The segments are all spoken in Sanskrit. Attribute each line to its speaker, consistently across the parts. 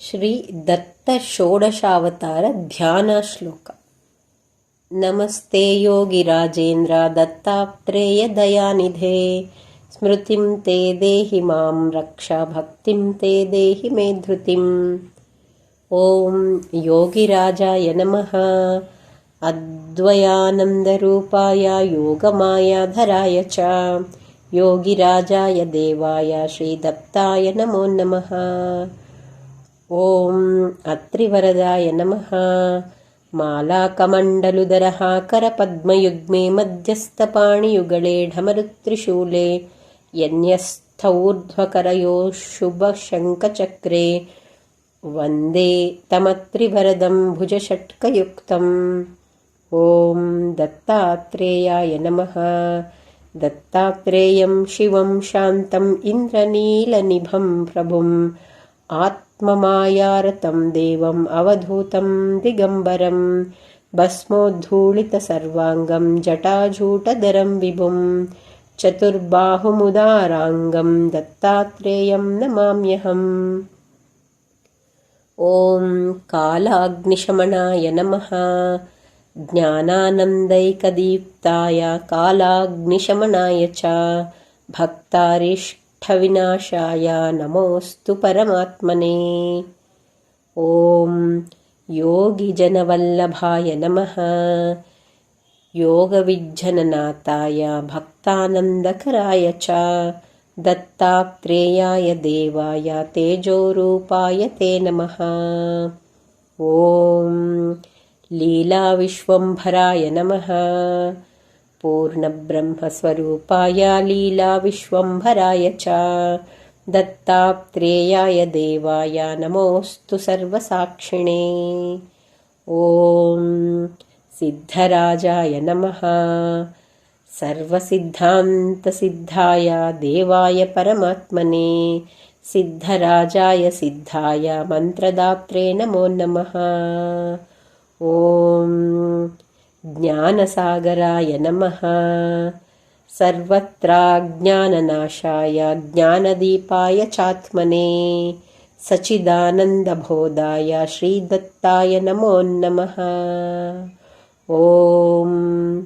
Speaker 1: श्रीदत्तषोडशावतारध्यानश्लोक नमस्ते योगिराजेन्द्र दत्तात्रेयदयानिधे स्मृतिं ते देहि मां रक्ष भक्तिं ते देहि मे धृतिम् ॐ योगिराजाय नमः। अद्वयानन्दरूपाय योगमायाधराय च। योगिराजाय देवाय श्रीदत्ताय नमो नमः ॐ अत्रिवरदाय नमः। मालाकमण्डलुदरः करपद्मयुग्मे मध्यस्थपाणियुगळे ढमरुत्रिशूले यन्यस्थौर्ध्वकरयोः शुभशङ्खचक्रे वन्दे तमत्रिवरदं भुजषट्कयुक्तम्। ॐ दत्तात्रेयाय नमः। दत्तात्रेयं शिवं शान्तम् इन्द्रनीलनिभं प्रभुम् आत्ममायारतं देवम् अवधूतं दिगम्बरं भस्मोद्धूलितसर्वाङ्गं जटाजूटधरं विभुं चतुर्बाहुमुदाराङ्गं दत्तात्रेयं नमाम्यहम्। ॐ कालाग्निशमनाय नमः। ज्ञानानन्दैकदीप्ताय कालाग्निशमनाय च। भक्तारिष्ट विनाशाय नमोऽस्तु परमात्मने। ॐ योगिजनवल्लभाय नमः। योगविज्जननाथाय भक्तानन्दकराय च। दत्तात्रेयाय देवाय तेजोरूपाय ते नमः। ॐ लीलाविश्वम्भराय नमः पूर्णब्रह्मस्वरूपाय लीलाविश्वम्भराय च दत्तात्रेयाय देवाय नमोऽस्तु सर्वसाक्षिणे। ॐ सिद्धराजाय नमः। सर्वसिद्धान्तसिद्धाय देवाय परमात्मने। सिद्धराजाय सिद्धाय मन्त्रदात्रे नमो नमः। ॐ ज्ञानसागराय नमः। सर्वत्राज्ञाननाशाय ज्ञानदीपाय चात्मने। सचिदानन्दबोधाय श्रीदत्ताय नमो नमः। ॐ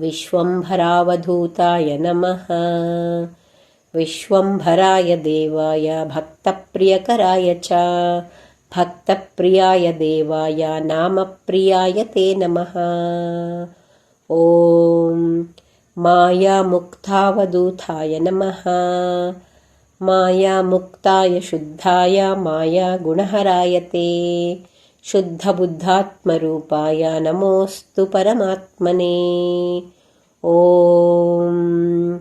Speaker 1: विश्वम्भरावधूताय नमः। विश्वम्भराय देवाय भक्तप्रियकराय च भक्तप्रियाय देवाय नामप्रियाय ते नमः। ॐ मायामुक्तावधूताय नमः। मायामुक्ताय शुद्धाय मायागुणहराय ते। शुद्धबुद्धात्मरूपाय नमोऽस्तु परमात्मने। ॐ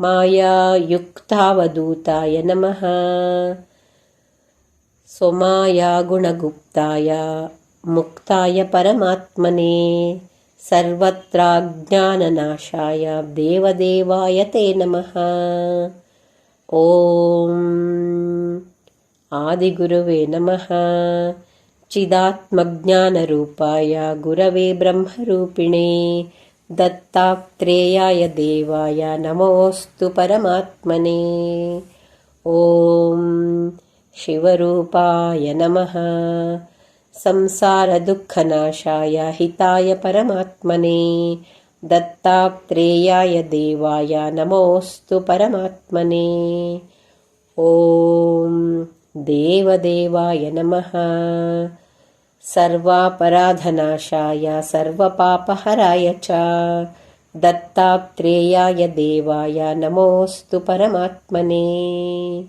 Speaker 1: मायायुक्तावधूताय नमः गुणगुप्ताय मुक्ताय परमात्मने सर्वत्राज्ञाननाशाय देवदेवाय ते नमः। ॐ आदिगुरुवे नमः। चिदात्मज्ञानरूपाय गुरवे ब्रह्मरूपिणे दत्तात्रेयाय देवाय नमोऽस्तु परमात्मने। ॐ शिवरूपाय नमः। संसारदुःखनाशाय हिताय परमात्मने। दत्तात्रेयाय देवाय नमोऽस्तु परमात्मने। ॐ देवदेवाय नमः। सर्वापराधनाशाय सर्वपापहराय च। दत्तात्रेयाय देवाय नमोऽस्तु परमात्मने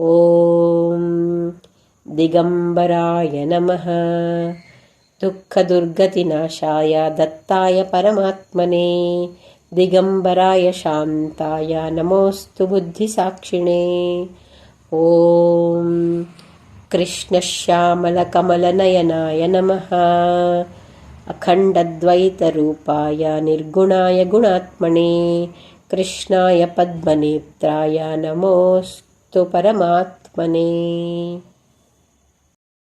Speaker 1: ॐ दिगम्बराय नमः। दुःखदुर्गतिनाशाय दत्ताय परमात्मने। दिगम्बराय शान्ताय नमोऽस्तु बुद्धिसाक्षिणे। ॐ कृष्णश्यामलकमलनयनाय नमः। अखण्डद्वैतरूपाय निर्गुणाय गुणात्मने। कृष्णाय पद्मनेत्राय नमोऽस्तु परमात्मने